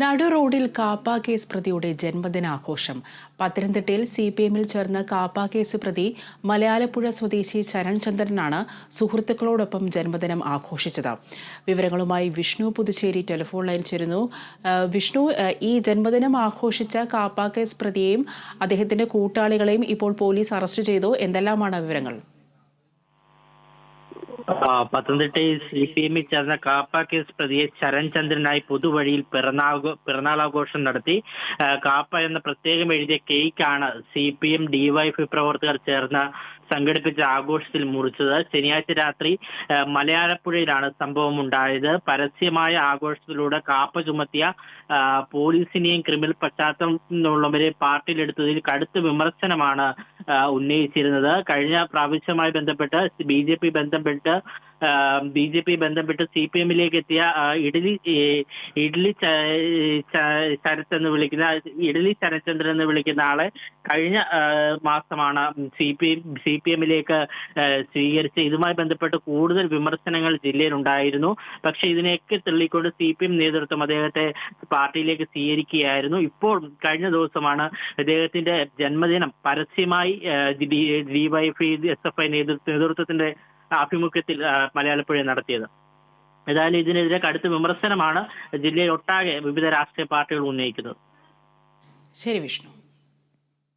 നടു റോഡിൽ കാപ്പ കേസ് പ്രതിയുടെ ജന്മദിനാഘോഷം. പത്തനംതിട്ടയിൽ സി പി എമ്മിൽ ചേർന്ന കാപ്പ കേസ് പ്രതി മലയാലപ്പുഴ സ്വദേശി ചരൺചന്ദ്രനാണ് സുഹൃത്തുക്കളോടൊപ്പം ജന്മദിനം ആഘോഷിച്ചത്. വിവരങ്ങളുമായി വിഷ്ണു പുതുച്ചേരി ടെലിഫോൺ ലൈൻ ചേരുന്നു. വിഷ്ണു ഈ ജന്മദിനം ആഘോഷിച്ച കാപ്പ കേസ് പ്രതിയെയും അദ്ദേഹത്തിന്റെ കൂട്ടാളികളെയും ഇപ്പോൾ പോലീസ് അറസ്റ്റ് ചെയ്തു. എന്തെല്ലാമാണ് വിവരങ്ങൾ? പത്തനംതിട്ടയിൽ സി പി എമ്മിൽ ചേർന്ന കാപ്പ കേസ് പ്രതിയെ ചരൺചന്ദ്രനായി പൊതുവഴിയിൽ പിറന്നാഘോ പിറന്നാളാഘോഷം നടത്തി. കാപ്പ എന്ന പ്രത്യേകം എഴുതിയ കേക്കാണ് സി പി എം ഡിവൈഎഫ്ഐ പ്രവർത്തകർ ചേർന്ന സംഘടിപ്പിച്ച ആഘോഷത്തിൽ മുറിച്ചത്. ശനിയാഴ്ച രാത്രി മലയാളപ്പുഴയിലാണ് സംഭവം ഉണ്ടായത് പരസ്യമായ ആഘോഷത്തിലൂടെ കാപ്പ ചുമത്തിയ പോലീസിനെയും ക്രിമിനൽ പശ്ചാത്തലമുള്ളവരെ പാർട്ടിയിലെടുത്തതിൽ കടുത്ത വിമർശനമാണ് ഉന്നയിച്ചിരുന്നത്. കഴിഞ്ഞ പ്രാവശ്യവുമായി ബന്ധപ്പെട്ട് ബി ജെ പി ബന്ധപ്പെട്ട് ബി ജെ പി ബന്ധപ്പെട്ട് സി പി എമ്മിലേക്ക് എത്തിയ ഇഡലി ഇഡലി ശരത് എന്ന് വിളിക്കുന്ന ഇഡലി ശരത്ചന്ദ്രൻ എന്ന് വിളിക്കുന്ന ആളെ കഴിഞ്ഞ മാസമാണ് സി പി സി പി എമ്മിലേക്ക് സ്വീകരിച്ച് ഇതുമായി ബന്ധപ്പെട്ട് കൂടുതൽ വിമർശനങ്ങൾ ജില്ലയിൽ ഉണ്ടായിരുന്നു പക്ഷെ ഇതിനെയൊക്കെ തള്ളിക്കൊണ്ട് സി പി എം നേതൃത്വം അദ്ദേഹത്തെ പാർട്ടിയിലേക്ക് സ്വീകരിക്കുകയായിരുന്നു. ഇപ്പോൾ കഴിഞ്ഞ ദിവസമാണ് അദ്ദേഹത്തിന്റെ ജന്മദിനം പരസ്യമായി ഡിവൈഎഫ്ഐ എസ് എഫ് ഐ നേതൃത്വത്തിന്റെ ആഭിമുഖ്യത്തിൽ മലയാളപ്പുഴ നടത്തിയത്. ഏതായാലും ഇതിനെതിരെ കടുത്ത വിമർശനമാണ് ജില്ലയിൽ ഒട്ടാകെ വിവിധ രാഷ്ട്രീയ പാർട്ടികൾ ഉന്നയിക്കുന്നത്. ശരി വിഷ്ണു.